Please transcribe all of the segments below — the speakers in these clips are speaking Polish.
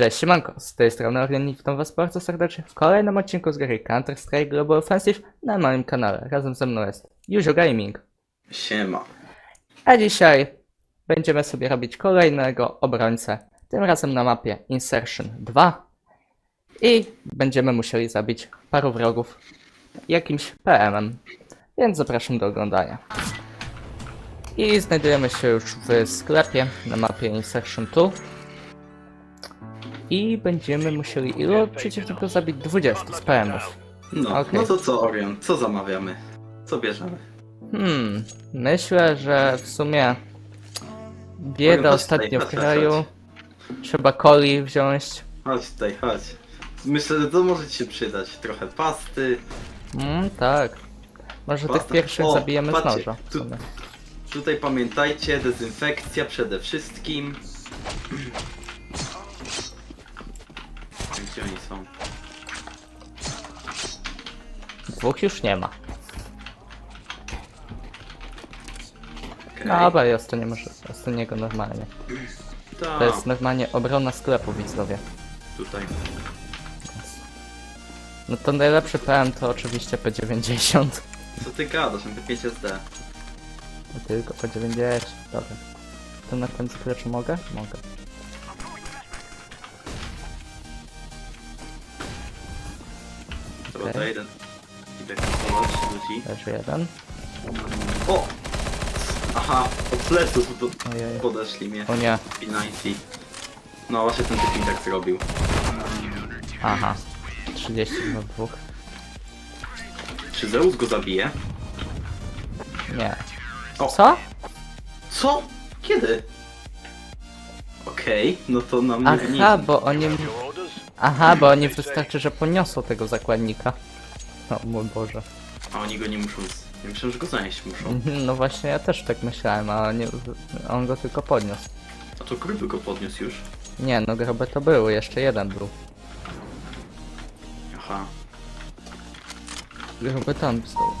Cześć, siemanko, z tej strony Orlen i witam was bardzo serdecznie w kolejnym odcinku z gry Counter-Strike Global Offensive na moim kanale. Razem ze mną jest Юзio Gaming. Siema. A dzisiaj będziemy sobie robić kolejnego obrońcę, tym razem na mapie Insertion 2 i będziemy musieli zabić paru wrogów jakimś PM-em, więc zapraszam do oglądania. I znajdujemy się już w sklepie na mapie Insertion 2 i będziemy musieli ilu przeciwników zabić? 20 z PM-ów. No, Okej. no to co, Orion? Co zamawiamy? Co bierzemy? Hmm, myślę, że w sumie Powiem, bieda chodź ostatnio tutaj, w chodź, kraju. chodź. Trzeba coli wziąć. Chodź tutaj, chodź. Myślę, że to może ci się przydać. Trochę pasty. Mm, tak. Może tych Pasta. pierwszych O, zabijemy z patrzcie, noża. w tu- sumie. Tutaj pamiętajcie, dezynfekcja przede wszystkim. Są? Dwóch już nie ma. Okej. Dobra, ja to nie może ostatniego normalnie. Tak, To jest normalnie obrona sklepu, widzowie. tutaj. No to najlepszy PM to oczywiście P90. Co ty gadasz? MP5SD. No Tylko P90, dobra. To na ten sklecz mogę? Mogę. Dobra, to jeden. Idę kontrolować ludzi. Leży jeden. O! Aha, od pleców do... Ojej. podeszli mnie. O nie. P90. No właśnie ten typ mi tak zrobił. Aha. 30 do dwóch. Czy Zeus go zabije? Nie. O. Co? Co? Kiedy? Okej, no to nam nie. Aha, bo oni... Aha, bo oni wystarczy, że poniosą tego zakładnika. O mój Boże. A oni go nie muszą... z- Ja myślę, że go zanieść muszą. Mhm, No właśnie, ja też tak myślałem, a nie, on go tylko podniósł. A to gruby go podniósł już. Nie, no groby to były, jeszcze jeden był. Aha. Groby tam stał.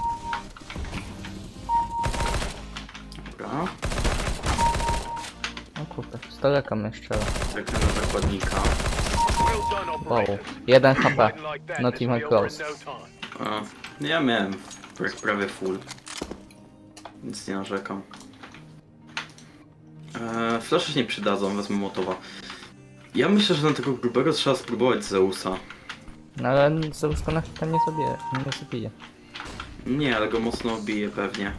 Dobra. O kurde, z daleka mnie strzela. Na zakładnika. Wow, jeden HP. Not even close. A, ja miałem pra- prawie full. Nic nie narzekam. Eee, flasze się nie przydadzą, wezmę motowa. Ja myślę, że na tego grubego trzeba spróbować Zeusa. No ale Zeus go na chwilę nie zabije, nie zabije. Nie, ale go mocno bije pewnie.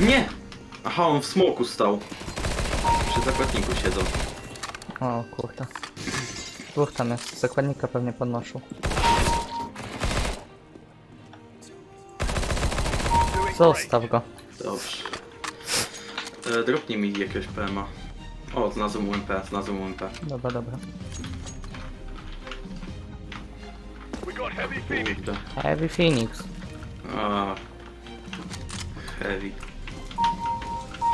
Nie! Aha, on w smoku stał. Przy zakładniku siedzą. O kurde. Dwóch tam jest, zakładnika pewnie podnoszą. Zostaw go. Dobrze. E, dropnij mi jakiegoś PMA. O, znalazłem UMP, znalazłem UMP. Dobra, dobra. Kurde. Heavy Phoenix. A. Heavy.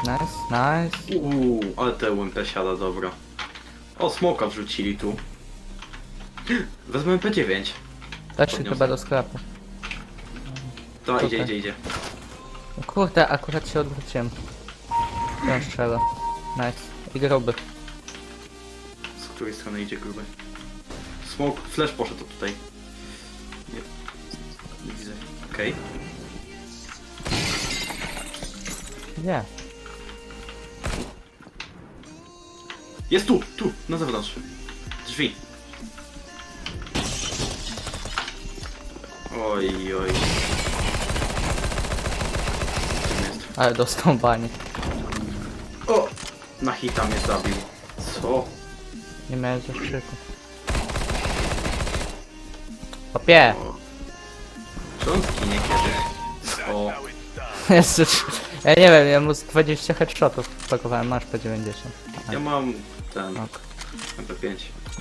Nice, nice. Uuu, ale te UMP siada, dobra. O, smoka wrzucili tu. Wezmę MP9. Weszli Podniosę. chyba do sklepu. To idzie, idzie, idzie. Kurde, akurat się odwróciłem. Ten strzela. Nice. I groby. Z której strony idzie gruby? Smoke, flash poszedł tutaj. Nie, nie widzę. Okej. Nie. Jest tu, tu, na zewnątrz. Drzwi. Oj, oj. Jest? Ale dostał banie. O! Na hita mnie zabił. Co? Nie miałem zastrzyku. Popie! O. Zginie kiedyś? O, Jezu, ja nie wiem, ja mu z 20 headshotów pakowałem, masz po 90. ja mam ten Ok. MP5.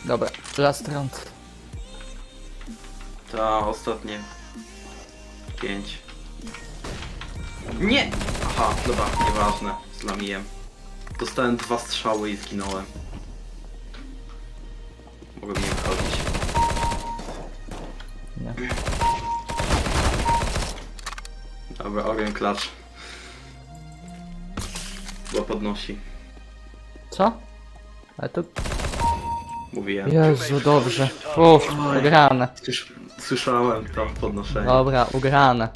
Dobra, last round. Ta, ostatnie. 5. Nie! Aha, dobra, nieważne. Zlamiłem. Dostałem dwa strzały i zginąłem. Mogę nie wchodzić. Nie. Dobra, Orion klacz. Chyba podnosi. Co? Ale to... Mówiłem. Jezu, dobrze. Uff, ugrane. Słysz, słyszałem to podnoszenie. Dobra, ugrane.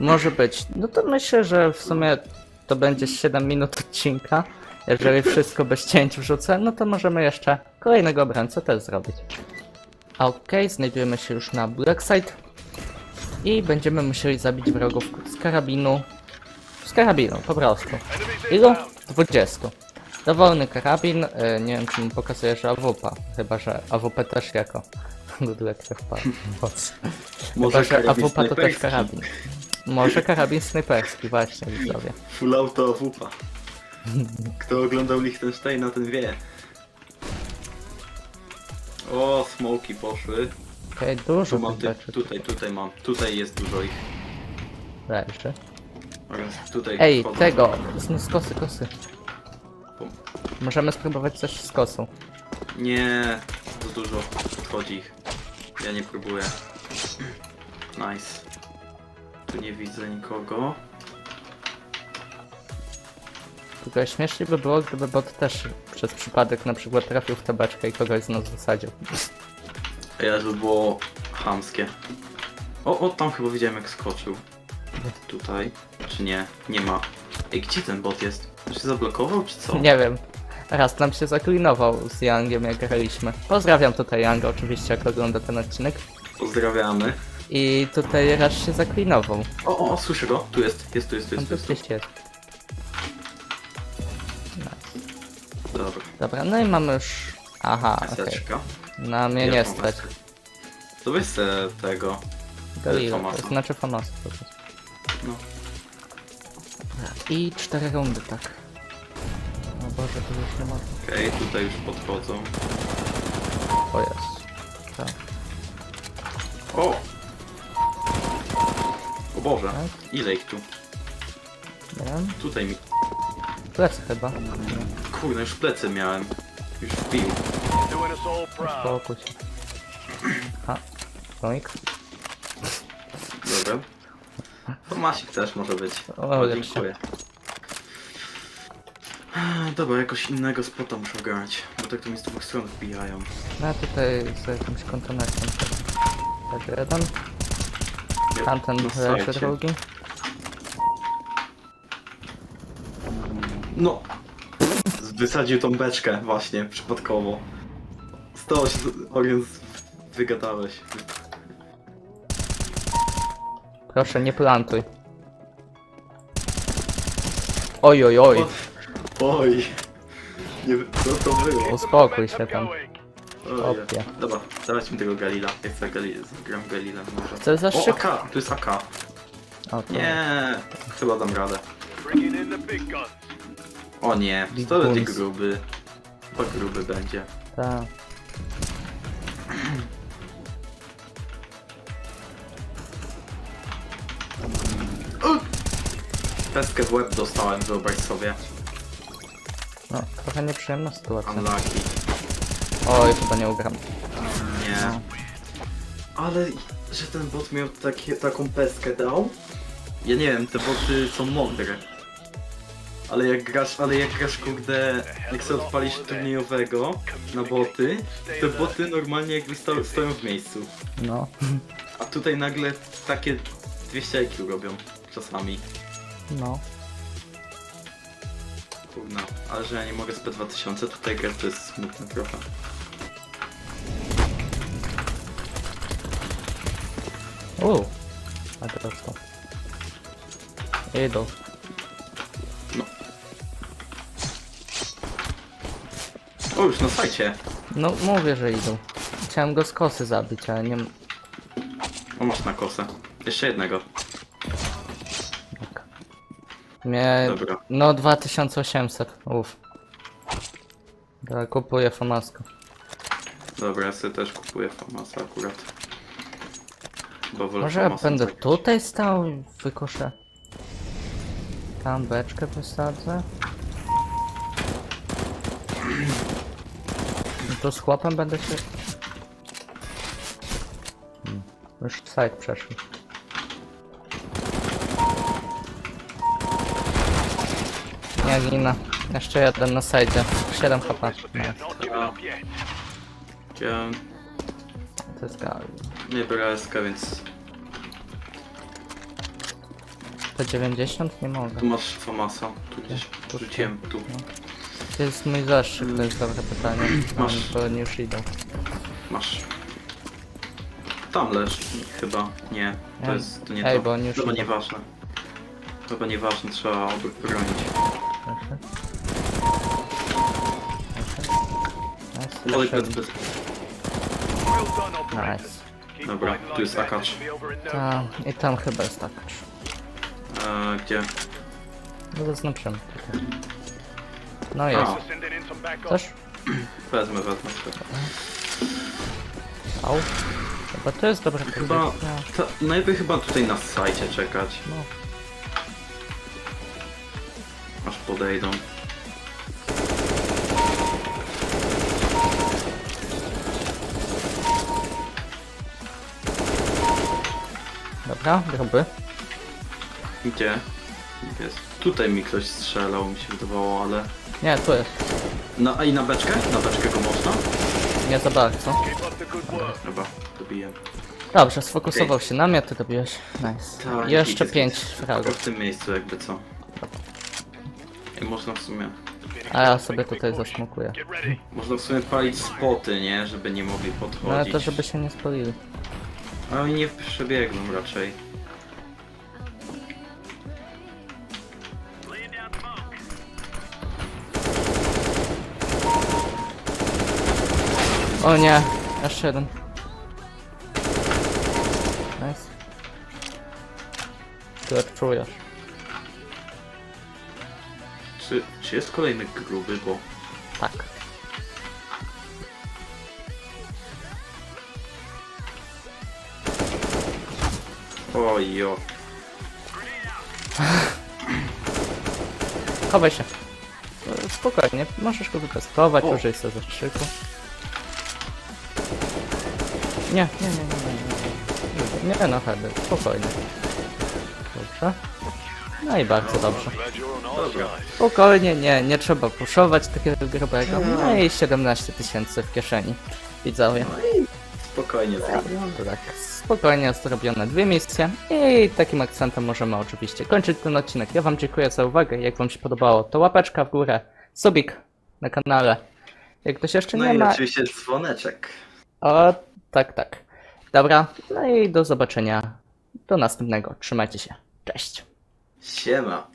Może być. No to myślę, że w sumie to będzie 7 minut odcinka. Jeżeli wszystko bez cięć wrzucę, no to możemy jeszcze kolejnego obrońcę też zrobić. Okej, znajdujemy się już na Blackside. I będziemy musieli zabić wrogów z karabinu. Z karabinu, po prostu. Ilu? 20. Dowolny karabin, y, nie wiem czy mi pokazuje, że AWP, chyba że AWP też jako Dudlek wpadł. Moc. Chyba, że karabin AWP to też snajperski. karabin. Może karabin snajperski, właśnie widzowie. Full auto AWP. Kto oglądał Liechtensteina, ten wie. O, smoki poszły. Okej, dużo Tu mam tych rzeczy tutaj, tutaj mam. Tutaj jest dużo ich. leży. Oraz tutaj Ej, wchodzą. tego, z, z kosy, kosy. Możemy spróbować coś z kosą. Nie, za dużo wchodzi ich. Ja nie próbuję. Nice. Tu nie widzę nikogo. Tylko śmiesznie by było, gdyby bot też przez przypadek na przykład trafił w tę beczkę i kogoś z nas wysadził. Ja to było chamskie. O, o, tam chyba widziałem jak skoczył. Tutaj. Czy nie? Nie ma. Ej, gdzie ten bot jest? On się zablokował, czy co? Nie wiem. Raz nam się zaklinował z Youngiem jak graliśmy. Pozdrawiam tutaj Younga oczywiście jak ogląda ten odcinek. Pozdrawiamy. I tutaj raz się zaklinował. O, o, słyszę go. Tu jest, jest, tu jest, tu On jest. tu Tu jest, tu. gdzieś jest. Dobra. Dobra, no i mamy już... Aha, okej. Eseczka. Na mnie nie stać. To weź se tego. Galila, Famasa. to znaczy Famasa po prostu. No. I cztery rundy, tak. O Boże, to już nie ma. Okej, tutaj już podchodzą. O jest. Tak. O! O Boże, Tak. ile ich tu? Nie wiem. Tutaj mi... Plecy chyba. Kurde, już plecy miałem. Już wbił. Doing us all proud. Spokój się. A, Tonik. Dobra. Tomasik też może być. O, O, lepsze. dziękuję. Dobra, jakoś innego spota muszę grać, bo tak to mi z dwóch stron wbijają. No tutaj z jakimś kontenerem. Tak, jeden. Ja Tamten na leży sajcie. drugi. No! Wysadził tą beczkę właśnie, przypadkowo. Stało się, o więc wygadałeś. Proszę, nie plantuj. Oj, oj, oj. Oj! Nie, co to było? Uspokój się tam. Ojej. Opie. Dobra, mi tego Galila. Ja chcę Galila, zagram Galilem może. Chcesz O, zastrzyk? AK, tu jest AK. O, to Nie, chyba dam radę. Bringing in the big guns. O nie, Big to będzie gruby. To gruby będzie. tak. Pestkę w łeb dostałem, wyobraź sobie. No, trochę nieprzyjemna sytuacja. Unlucky. Oj, chyba nie ugram. Nie. Ale, że ten bot miał takie, taką pestkę dał? Ja nie wiem, te boty są mądre. Ale jak grasz, ale jak grasz kurde, jak sobie odpalisz turniejowego na boty, te boty normalnie jakby sto, stoją w miejscu. No. A tutaj nagle takie 200 IQ robią czasami. No. Kurna, ale że ja nie mogę z P2000 tutaj grać, to jest smutne trochę. Uuu. A teraz to. Idą. No. O, już na sajcie. No, mówię, że idą. Chciałem go z kosy zabić, ale nie... O, masz na kosę. Jeszcze jednego. Mnie... Dobra. No, 2800. Uff. Dobra, kupuję Famasko. Dobra, ja sobie też kupuję Famasa akurat. Bo wolę Może ja Famasa będę zagrać. tutaj stał i wykoszę. Tam beczkę wysadzę. No to z chłopem będę się... Hmm. Już side przeszły. Ja ginę. Jeszcze jeden na sajdzie. 7 HP. Ja To jest gal. nie SK, więc To 90? Nie mogę. tu masz Famasa. Tu gdzieś Tu, rzuciłem, tu. To jest mój zastrzyk, to jest dobre pytanie. Masz. Masz. To nie już idą. Masz. Tam leż, chyba. Nie, to jest, to nie Ej, to. bo oni już Chyba nieważne. Chyba nieważne, trzeba obok bronić. Done, operators. Nice. Dobra, tu jest akacz. Ta, i tam chyba jest tak. Eee, gdzie? No zaznaczymy tutaj. No jest. A. Też? Wezmę, wezmę. Au. Chyba to jest dobra Chyba, pozycja. ta, najlepiej chyba tutaj na sajcie czekać, No. aż podejdą. Gruby. Gdzie? Jest. Tutaj mi ktoś strzelał, mi się wydawało, ale... Nie, tu jest. No, a i na beczkę? Na beczkę go można? Nie za bardzo. Chyba, dobiję. Dobrze, sfokusował się na mnie, ty robiłeś. Nice. Tak, Jeszcze jest- pięć Tylko fragów. w tym miejscu jakby co. I można w sumie... A ja sobie tutaj zasmukuję. Można w sumie palić spoty, nie? Żeby nie mogli No ale podchodzić. to żeby się nie spolili. Ale oni nie przebiegną raczej. O nie, jeszcze jeden. Nice. Ty odczujesz. Czy, czy jest kolejny gruby, bo... Ojo. Chowaj się. E, Spokojnie, możesz go wytestować, O. użyj sobie zastrzyku. Nie, nie, nie, nie, nie, nie. Nie no, Hedy, spokojnie. Dobrze. No i bardzo dobrze. Dobra. Spokojnie, nie, nie trzeba puszować takiego grubego. No i 17 tysięcy w kieszeni. Widzowie. No spokojnie zrobię. To tak, spokojnie zrobione dwie misje i takim akcentem możemy oczywiście kończyć ten odcinek. Ja wam dziękuję za uwagę, jak wam się podobało, to łapeczka w górę, subik na kanale. Jak ktoś jeszcze No nie i ma, oczywiście dzwoneczek. o tak, tak. Dobra, no i do zobaczenia, do następnego, trzymajcie się, cześć. Siema.